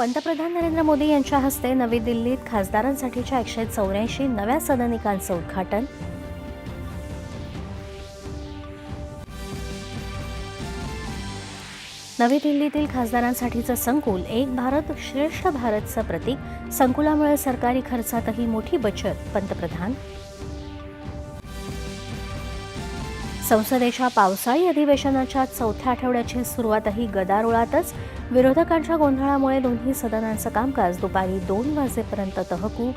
पंतप्रधान नरेंद्र मोदी यांच्या हस्ते नवी दिल्लीत खासदारांसाठीच्या एकशे चौऱ्याऐंशी नव्या सदनिकांचं उद्घाटन. नवी दिल्लीतील खासदारांसाठीचं संकुल एक भारत श्रेष्ठ भारतचं प्रतीक संकुलामुळे सरकारी खर्चातही मोठी बचत पंतप्रधान संसदेच्या पावसाळी अधिवेशनाच्या चौथ्या आठवड्याची सुरुवातही गदारोळातच. विरोधकांच्या गोंधळामुळे दोन्ही सदनांचं कामकाज दुपारी दोन वाजेपर्यंत तहकूब.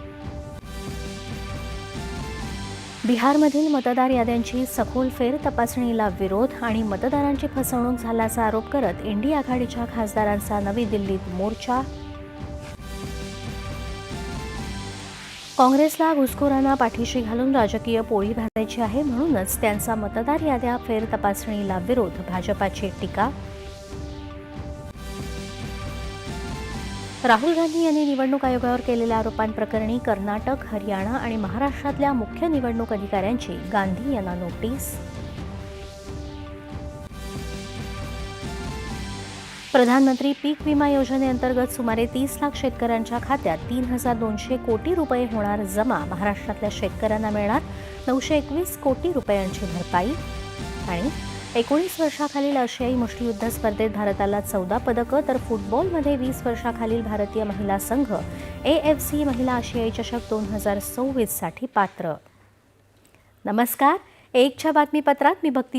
बिहारमधील मतदार याद्यांची सखोल फेर तपासणीला विरोध आणि मतदारांची फसवणूक झाल्याचा आरोप करत इंडी आघाडीच्या खासदारांचा नवी दिल्लीत मोर्चा. काँग्रेसला घुसखोरांना पाठीशी घालून राजकीय पोळी भाजायची आहे म्हणूनच त्यांचा मतदार याद्या फेरतपासणीला विरोध भाजपाची टीका. राहुल गांधी यांनी निवडणूक आयोगावर केलेल्या आरोपांप्रकरणी कर्नाटक हरियाणा आणि महाराष्ट्रातल्या मुख्य निवडणूक अधिकाऱ्यांची गांधी यांना नोटीस. प्रधानमंत्री पीक विमा योजनेअंतर्गत सुमारे तीस लाख शेतकऱ्यांच्या खात्यात तीन हजार दोनशे कोटी रुपये होणार जमा. महाराष्ट्रातल्या शेतकऱ्यांना मिळणार नऊशे एकवीस कोटी रुपयांची भरपाई. आणि एकोणीस वर्षाखालील आशियाई मुष्टियुद्ध स्पर्धेत भारताला चौदा पदकं तर फुटबॉलमध्ये वीस वर्षाखालील भारतीय महिला संघ ए एफ सी महिला आशियाई चषक दोन हजार सव्वीससाठी पात्र. नमस्कार. एकच्या बातमीपत्रात मी भक्ती